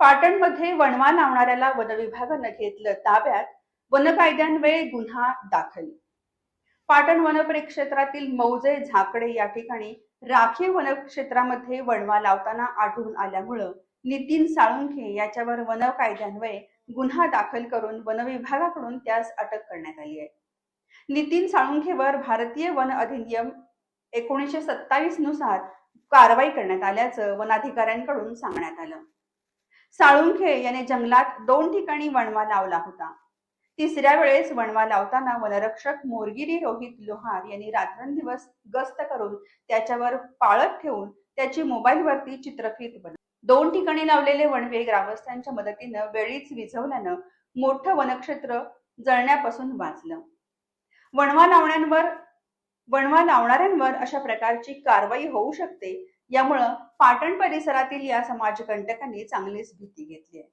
पाटणमध्ये वणवा लावणाऱ्याला वनविभागानं घेतलं ताब्यात वन कायद्यान्वये गुन्हा दाखल. पाटण वनपरिक्षेत्रातील मौजे झाकडे या ठिकाणी राखीव वनक्षेत्रामध्ये वणवा लावताना आढळून आल्यामुळं नितीन साळुंखे याच्यावर वन कायद्यान्वये गुन्हा दाखल करून वनविभागाकडून त्यास अटक करण्यात आली आहे. नितीन साळुंखेवर भारतीय वन अधिनियम एकोणीसशे सत्तावीसनुसार कारवाई करण्यात आल्याचं वनाधिकाऱ्यांकडून सांगण्यात आलं. साळुंखे याने जंगलात दोन ठिकाणी वणवा लावला होता. तिसऱ्या वेळेस वणवा लावताना वनरक्षक मोरगिरी रोहित लोहार यांनी रात्रंदिवस गस्त करून त्याच्यावर पाळत ठेवून त्याची मोबाईलवरती चित्रफित बनवली. दोन ठिकाणी लावलेले वणवे ग्रामस्थांच्या मदतीनं वेळीच विझवल्यानं मोठं वनक्षेत्र जळण्यापासून वाचलं. वणवा लावण्यांवर वणवा लावणाऱ्यांवर अशा प्रकारची कारवाई होऊ शकते यामुळं पाटण परिसरातील या समाजकंटकांनी चांगलीच भीती घेतली आहे.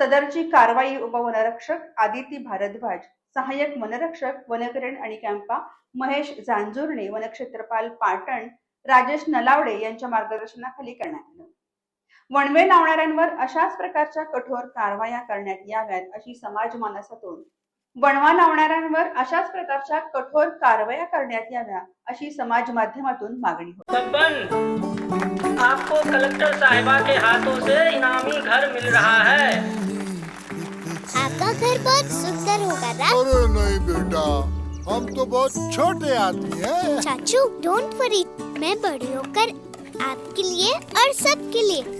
सदरची कारवाई उपवनरक्षक आदिती भारद्वाज सहाय्यक वनरक्षक वनकरण आणि कॅम्पा महेश जांजुर्णे वनक्षेत्रपाल पाटण राजेश नलावडे यांच्या मार्गदर्शनाखाली करण्यात आलं. वणवे लावणाऱ्यांवर अशाच प्रकारच्या कठोर कारवाया करण्यात याव्यात अशी समाज मानसातून वणवा लावणाऱ्यांवर अशाच प्रकारच्या कठोर कारवाया करण्यात याव्या अशी समाज माध्यमातून मागणी होती. आपको कलेक्टर साहिबा के हाथों से इनामी घर मिल रहा है। आपका घर बहुत सुंदर होगा ना अरे नहीं बेटा हम तो बहुत छोटे आदमी हैं। चाचू डोंट वरी मैं बड़ी होकर आपके लिए और सबके लिए